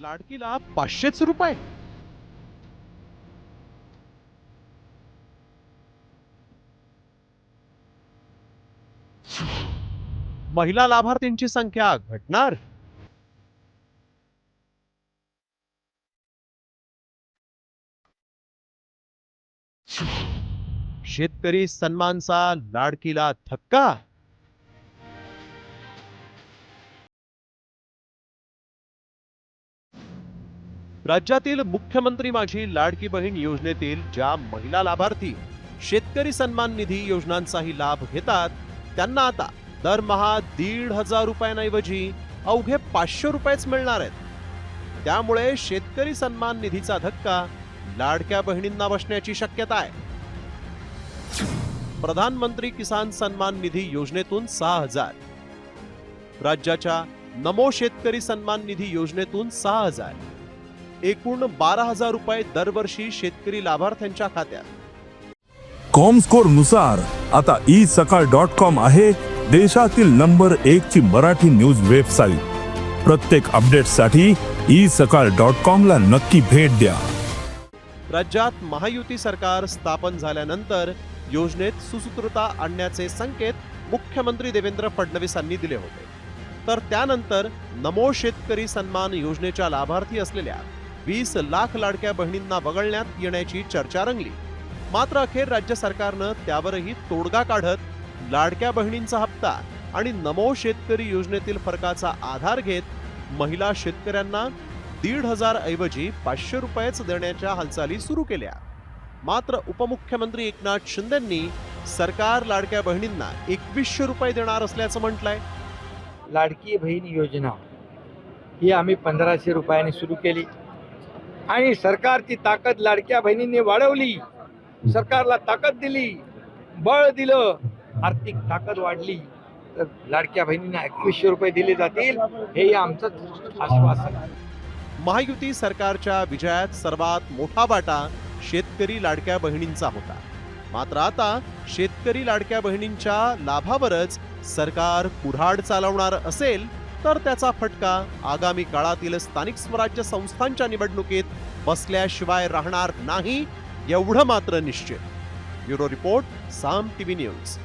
लाडकीला पाचशेच रुपये. महिला लाभार्थींची संख्या घटणार. शेतकरी सन्मानचा लाडकीला थक्का राज्यातील मुख्यमंत्री माझी लाडकी बहीण योजनेतील ज्या महिला लाभार्थी शेतकरी सन्मान निधी योजनांचाही लाभ घेतात त्यांना आता दरमहा दीड हजार रुपयांऐवजी अवघे पाचशे रुपयेच मिळणार आहेत. त्यामुळे शेतकरी सन्मान निधीचा धक्का लाडक्या बहिणींना बसण्याची शक्यता आहे. प्रधानमंत्री किसान सन्मान निधी योजनेतून सहा हजार. राज्याच्या नमो शेतकरी सन्मान निधी योजनेतून सहा हजार. एकूण बारा हजार रुपये दरवर्षी शेतकरी लाभार्थ्यांच्या खात्यात. कॉमस्कोरनुसार आता ई सकाळ डॉट कॉम आहे देशातील नंबर एक ची मराठी न्यूज वेबसाईट. प्रत्येक अपडेटसाठी ई सकाळ डॉट कॉम ला नक्की भेट द्या. राज्यात महायुती सरकार स्थापन झाल्यानंतर योजनेत सुसूत्रता आणण्याचे संकेत मुख्यमंत्री देवेंद्र फडणवीसांनी दिले होते. तर त्यानंतर नमो शेतकरी सन्मान योजनेच्या लाभार्थी असलेल्या वीस लाख लाडक्या बहिणींना वगळण्यात येण्याची चर्चा रंगली. मात्र अखेर राज्य सरकारनं त्यावरही तोडगा काढत लाडक्या बहिणींचा हप्ता आणि नमो शेतकरी योजनेतील फरकाचा आधार घेत महिला शेतकऱ्यांना दीड हजार ऐवजी पाचशे रुपयेच देण्याच्या हालचाली सुरू केल्या. मात्र उपमुख्यमंत्री एकनाथ शिंदेंनी सरकार लाडक्या बहिणींना एकवीसशे रुपये देणार असल्याचं म्हटलंय. लाडकी बहीण योजना ही आम्ही पंधराशे रुपयाने सुरू केली. आणि सरकारची ताकद लाडक्या बहिणींनी वाढवली. सरकारला ताकद दिली बळ दिलं आर्थिक ताकद वाढली. तर लाडक्या बहिणींना एकवीसशे रुपये दिले जातील हे आमचं आश्वासन आहे. महायुती सरकारच्या विजयात सर्वात मोठा वाटा शेतकरी लाडक्या बहिणींचा होता. मात्र आता शेतकरी लाडक्या बहिणींच्या लाभावरच सरकार कुऱ्हाड चालवणार असेल तर त्याचा फटका आगामी काळातील स्थानिक स्वराज्य संस्थांच्या निवडणुकीत बसल्याशिवाय राहणार नाही एवढं मात्र निश्चित. Bureau report Saam TV news.